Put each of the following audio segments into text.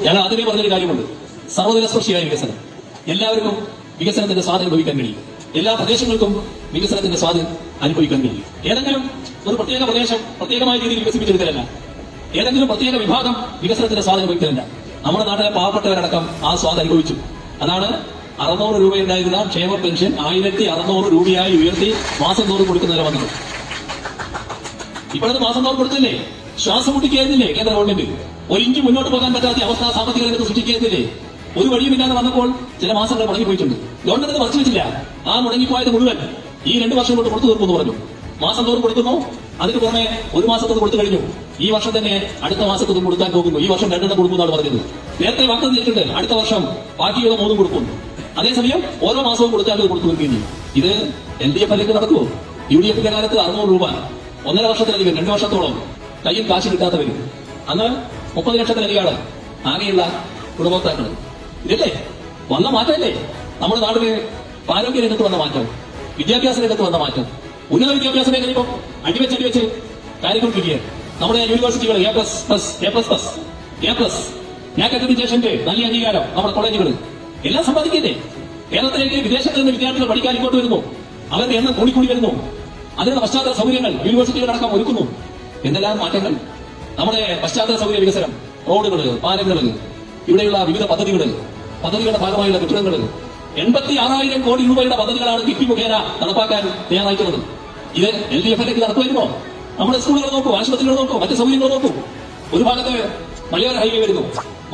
ഞാൻ ആദ്യമേ പറഞ്ഞൊരു കാര്യമുണ്ട്. സർവതലസ്പർശിയായ വികസനം. എല്ലാവർക്കും വികസനത്തിന്റെ സ്വാധീനം അനുഭവിക്കാൻ കഴിയും. എല്ലാ പ്രദേശങ്ങൾക്കും വികസനത്തിന്റെ സ്വാധീനം അനുഭവിക്കാൻ കഴിയും. ഏതെങ്കിലും ഒരു പ്രത്യേക പ്രദേശം പ്രത്യേകമായ രീതിയിൽ വികസിപ്പിച്ചെടുക്കലല്ല. ഏതെങ്കിലും പ്രത്യേക വിഭാഗം വികസനത്തിന്റെ സ്വാധീനം അനുഭവിക്കലല്ല. നമ്മുടെ നാട്ടിലെ പാവപ്പെട്ടവരടക്കം ആ സ്വാദ് അനുഭവിച്ചു. അതാണ് അറുന്നൂറ് രൂപയുണ്ടായിരുന്ന ക്ഷേമ പെൻഷൻ ആയിരത്തി അറുന്നൂറ് രൂപയായി ഉയർത്തി മാസം തോറും കൊടുക്കുന്നവരെ വന്നത്. ഇപ്പോഴത് മാസം തോറും കൊടുത്തില്ലേ? ശ്വാസം മുട്ടിക്കായിരുന്നില്ലേ കേന്ദ്ര ഗവൺമെന്റ്. ഒരു ഇഞ്ച് മുന്നോട്ട് പോകാൻ പറ്റാത്ത അവസ്ഥ സാമ്പത്തിക രംഗത്ത് സൃഷ്ടിക്കായിരുന്നില്ലേ ഒരു വഴിയുമില്ലാതെ വന്നപ്പോൾ ചില മാസങ്ങൾ മുടങ്ങിപ്പോയിട്ടുണ്ട് ഗവൺമെന്റ് മറച്ചു വെച്ചില്ല. ആ മുടങ്ങിപ്പോയത് മുഴുവൻ ഈ രണ്ട് വർഷം കൊണ്ട് കൊടുത്തു തീർക്കുമെന്ന് പറഞ്ഞു. മാസം തോറും കൊടുക്കുന്നു. അതിന് പുറമെ ഒരു മാസത്തത് കൊടുത്തു കഴിഞ്ഞു. ഈ വർഷം തന്നെ അടുത്ത മാസത്തത് കൊടുക്കാൻ പോകുന്നു. ഈ വർഷം രണ്ടെണ്ണം കൊടുക്കുമെന്നാണ് പറഞ്ഞത്. നേരത്തെ വാക്ക് തന്നിട്ടുണ്ട് അടുത്ത വർഷം ബാക്കിയുള്ള മൂന്നും കൊടുക്കുന്നു അതേസമയം ഓരോ മാസവും കൊടുത്താൽ അത് കൊടുത്തു തീർക്കുന്നു ഇത് എൽ ഡി എഫ് അല്ലെങ്കിൽ നടക്കുമോ യു ഡി എഫിന്റെ കാലത്ത് അറുന്നൂറ് രൂപ. ഒന്നര വർഷത്തിലധികം രണ്ടു വർഷത്തോളം. കയ്യിൽ കാശ് കിട്ടാത്തവരും. അന്ന് മുപ്പത് ലക്ഷത്തിലധികമാണ് ആകെയുള്ള ഗുണഭോക്താക്കൾ ഇതല്ലേ? വന്ന മാറ്റമല്ലേ? നമ്മുടെ നാടിന് ആരോഗ്യ രംഗത്ത് വന്ന മാറ്റം വിദ്യാഭ്യാസ രംഗത്ത് വന്ന മാറ്റം ഉന്നത വിദ്യാഭ്യാസ മേഖല ഇപ്പം അടിവെച്ച് അടിവെച്ച് കാര്യങ്ങൾ നമ്മുടെ യൂണിവേഴ്സിറ്റികൾ plus plus A plus plus A plus നല്ല അംഗീകാരം നമ്മുടെ കോളേജുകൾ എല്ലാം സമ്പാദിക്കില്ലേ? കേരളത്തിലേക്ക് വിദേശത്ത് നിന്ന് വിദ്യാർത്ഥികൾ പഠിക്കാൻ ഇങ്ങോട്ട് വരുന്നു. അവരുടെ എണ്ണം കൂടിക്കൂടി വരുന്നു. അതിനുള്ള പശ്ചാത്തല സൗകര്യങ്ങൾ യൂണിവേഴ്സിറ്റികളടക്കം ഒരുക്കുന്നു. എന്തെല്ലാം മാറ്റങ്ങൾ? നമ്മുടെ പശ്ചാത്തല സൗകര്യ വികസനം റോഡുകൾ പാലങ്ങൾ ഇവിടെയുള്ള വിവിധ പദ്ധതികൾ പദ്ധതികളുടെ ഭാഗമായുള്ള കെട്ടിടങ്ങൾ. എൺപത്തി ആറായിരം കോടി രൂപയുടെ പദ്ധതികളാണ് കിഫ്ബി മുഖേന നടപ്പാക്കാൻ തയ്യാറായിട്ടുള്ളത്. ഇത് എൽ ഡി എഫിലേക്ക് നടത്തുമായിരുന്നോ? നമ്മുടെ സ്കൂളുകൾ നോക്കൂ ആശുപത്രികൾ നോക്കൂ മറ്റ് സൗകര്യങ്ങൾ നോക്കൂ. ഒരു ഭാഗത്ത് മലയോര ഹൈവേ വരുന്നു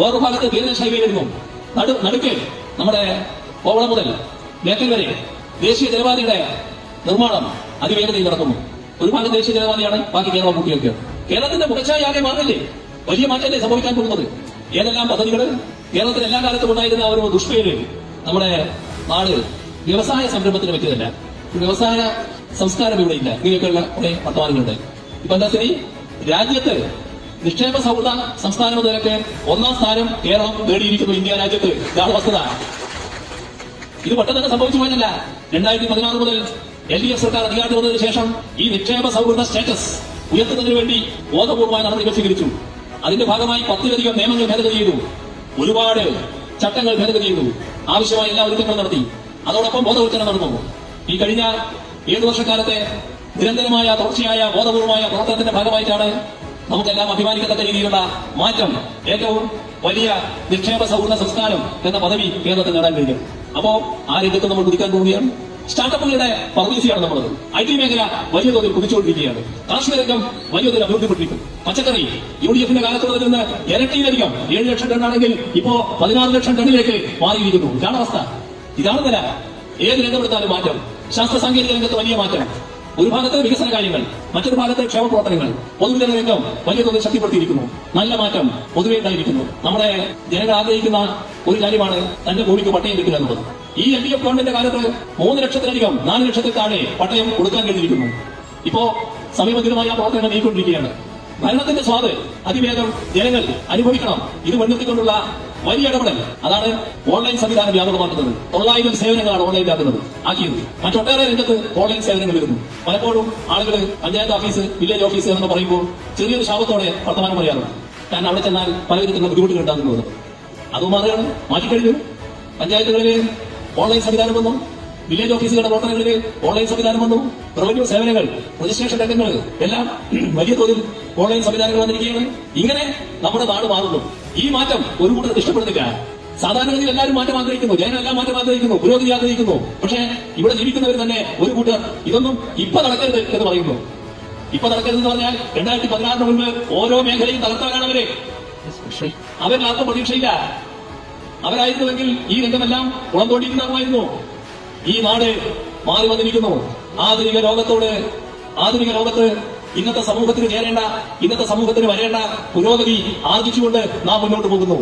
വേറൊരു ഭാഗത്ത് തീരദേശ ഹൈവേ വരുന്നു. നടു നടുക്ക് നമ്മുടെ കോവളം മുതൽ ബേക്കൽ വരെ ദേശീയ ജലപാതയുടെ നിർമ്മാണം അതിവേഗതയിൽ നടക്കുന്നു. ഒരു ഭാഗം ദേശീയ ജലപാതയാണ് ബാക്കി കേരളം കൂട്ടിയൊക്കെ കേരളത്തിന്റെ മുഖച്ഛായ ആകെ മാറില്ലേ? വലിയ മാറ്റമല്ലേ സംഭവിക്കാൻ പോകുന്നത്? ഏതെല്ലാം പദ്ധതികൾ കേരളത്തിൽ എല്ലാ കാലത്തും ഉണ്ടായിരുന്ന ഒരു ദുഷ്പേര് നമ്മുടെ നാട് വ്യവസായ സംരംഭത്തിന് പറ്റിയതല്ല. വ്യവസായ സംസ്കാരം ഇവിടെ ഇല്ല. ഇങ്ങനെയൊക്കെയുള്ള കുറെ വർത്തമാനങ്ങളുണ്ട്. ഇപ്പൊ എന്താ ശരി രാജ്യത്ത് നിക്ഷേപ സൗഹൃദ സംസ്ഥാനം എന്നതിലൊക്കെ ഒന്നാം സ്ഥാനം കേരളം നേടിയിരിക്കുന്നു ഇന്ത്യ രാജ്യത്ത്. ഇതാണ് വസ്തുത. ഇത് പെട്ടെന്ന് തന്നെ സംഭവിച്ചു പോയതല്ല. രണ്ടായിരത്തി പതിനാറ് മുതൽ എൽ ഡി എഫ് സർക്കാർ അധികാരത്തിൽ വന്നതിന് ശേഷം ഈ നിക്ഷേപ സൗഹൃദ സ്റ്റാറ്റസ് ഉയർത്തുന്നതിന് വേണ്ടി ബോധപൂർവമായ നടപടികൾ സ്വീകരിച്ചു. അതിന്റെ ഭാഗമായി പത്തിലധികം നിയമങ്ങൾ ഭേദഗതി ചെയ്തു. ഒരുപാട് ചട്ടങ്ങൾ ഭേദഗതി ചെയ്തു. ആവശ്യമായ എല്ലാ ഒരുക്കങ്ങളും നടത്തി. അതോടൊപ്പം ബോധവൽക്കരണം നടന്നു. ഈ കഴിഞ്ഞ ഏഴു വർഷക്കാലത്തെ നിരന്തരമായ തുടർച്ചയായ ബോധപൂർവമായ പ്രവർത്തനത്തിന്റെ ഭാഗമായിട്ടാണ് നമുക്കെല്ലാം അഭിമാനിക്കത്തക്ക രീതിയിലുള്ള മാറ്റം ഏറ്റവും വലിയ നിക്ഷേപ സൗഹൃദ സംസ്കാരം എന്ന പദവി കേരളത്തിൽ നേടാൻ കഴിയും അപ്പോ ആ രംഗത്ത് നമ്മൾ കുടിക്കാൻ പോവുകയാണ്. സ്റ്റാർട്ടപ്പുകളുടെ പർവീസിയാണ് നമ്മളത്. ഐ ടി മേഖല വലിയ തോതിൽ കുതിച്ചുകൊണ്ടിരിക്കുകയാണ്. കാർഷിക രംഗം വലിയ തോതിൽ അഭിവൃദ്ധിപ്പെട്ടിരിക്കും. പച്ചക്കറി യു ഡി എഫിന്റെ കാലത്തോടെ നിന്ന് ഇരട്ടിയിലധികം ഏഴ് ലക്ഷം ടണ്ണാണെങ്കിൽ ഇപ്പോ പതിനാറ് ലക്ഷം ടണ്ണിലേക്ക് മാറിയിരിക്കുന്നു. ഇതാണ് അവസ്ഥ. ഇതാണ് നില. ഏത് രംഗമെടുത്താലും മാറ്റം. ശാസ്ത്ര സാങ്കേതിക രംഗത്ത് വലിയ മാറ്റം. ഒരു ഭാഗത്ത് വികസന കാര്യങ്ങൾ മറ്റൊരു ഭാഗത്ത് ക്ഷേമ പ്രവർത്തനങ്ങൾ പൊതുവിതരണ രംഗം വലിയ തോതിൽ ശക്തിപ്പെടുത്തിയിരിക്കുന്നു. നല്ല മാറ്റം പൊതുവെ ഉണ്ടായിരിക്കുന്നു. നമ്മുടെ ജനങ്ങൾ ആഗ്രഹിക്കുന്ന ഒരു കാര്യമാണ് തന്റെ ഭൂമിക്ക് പട്ടയം കിട്ടുക എന്നുള്ളത്. ഈ എൽ ഡി എഫ് ഗവൺമെന്റ് കാലത്ത് മൂന്ന് ലക്ഷത്തിലധികം നാല് ലക്ഷത്തിൽ താഴെ പട്ടയം കൊടുക്കാൻ കഴിഞ്ഞിരിക്കുന്നു. ഇപ്പോ സമീപത്തിലുമായി ആ പ്രവർത്തനങ്ങൾ നീക്കൊണ്ടിരിക്കുകയാണ് ഭരണത്തിന്റെ സ്വാദ് അതിവേഗം ജനങ്ങൾ അനുഭവിക്കണം. ഇത് മുൻനിർത്തിക്കൊണ്ടുള്ള വലിയ ഇടപെടൽ. അതാണ് ഓൺലൈൻ സംവിധാനം വ്യാപകമാക്കുന്നത്. തൊള്ളായിരം സേവനങ്ങളാണ് ഓൺലൈനിലാക്കുന്നത് ആക്കിയത്. മറ്റൊട്ടേറെ രംഗത്ത് ഓൺലൈൻ സേവനങ്ങൾ വരുന്നു. പലപ്പോഴും ആളുകൾ പഞ്ചായത്ത് ഓഫീസ് വില്ലേജ് ഓഫീസ് എന്ന് പറയുമ്പോൾ ചെറിയൊരു ശാപത്തോടെ വർത്തമാനം പറയാറുണ്ട്. കാരണം അവിടെ ചെന്നാൽ പലവിധത്തിലുള്ള ബുദ്ധിമുട്ടുകൾ ഉണ്ടാകുന്നത് അതും മാറുകയാണ്. മാറ്റിക്കഴിഞ്ഞു. പഞ്ചായത്തുകളിൽ ഓൺലൈൻ സംവിധാനം വന്നു. വില്ലേജ് ഓഫീസുകളുടെ പ്രവർത്തനങ്ങളിൽ ഓൺലൈൻ സംവിധാനം വന്നു. റവന്യൂ സേവനങ്ങൾ രജിസ്ട്രേഷൻ രംഗങ്ങൾ എല്ലാം വലിയ തോതിൽ ഓൺലൈൻ സംവിധാനങ്ങൾ വന്നിരിക്കുകയാണ്. ഇങ്ങനെ നമ്മുടെ നാട് മാറുന്നു. ഈ മാറ്റം ഒരു കൂട്ടർ ഇഷ്ടപ്പെടുന്നില്ല. സാധാരണഗതിയിൽ എല്ലാവരും മാറ്റം ആഗ്രഹിക്കുന്നു. ജനങ്ങളെല്ലാം മാറ്റം ആഗ്രഹിക്കുന്നു. പുരോഗതി ആഗ്രഹിക്കുന്നു. പക്ഷേ ഇവിടെ ജീവിക്കുന്നവർ തന്നെ ഒരു കൂട്ടർ ഇതൊന്നും ഇപ്പൊ നടക്കരുത് എന്ന് പറയുന്നു. ഇപ്പൊ നടക്കരുതെന്ന് പറഞ്ഞാൽ രണ്ടായിരത്തി പതിനാറിന് മുൻപ് ഓരോ മേഖലയും തകർത്തവരാണ് അവർ. അവരിൽ ആർക്കും പ്രതീക്ഷയില്ല അവരായിരുന്നുവെങ്കിൽ ഈ രംഗമെല്ലാം കുളം തോണ്ടിയിട്ടുണ്ടാകുമായിരുന്നു ഈ നാട് മാറി വന്നിരിക്കുന്നു. ആധുനിക ലോകത്തോട് ആധുനിക ലോകത്ത് ഇന്നത്തെ സമൂഹത്തിന് ചേരേണ്ട ഇന്നത്തെ സമൂഹത്തിന് വരേണ്ട പുരോഗതി ആർജിച്ചുകൊണ്ട് നാം മുന്നോട്ട് പോകുന്നു.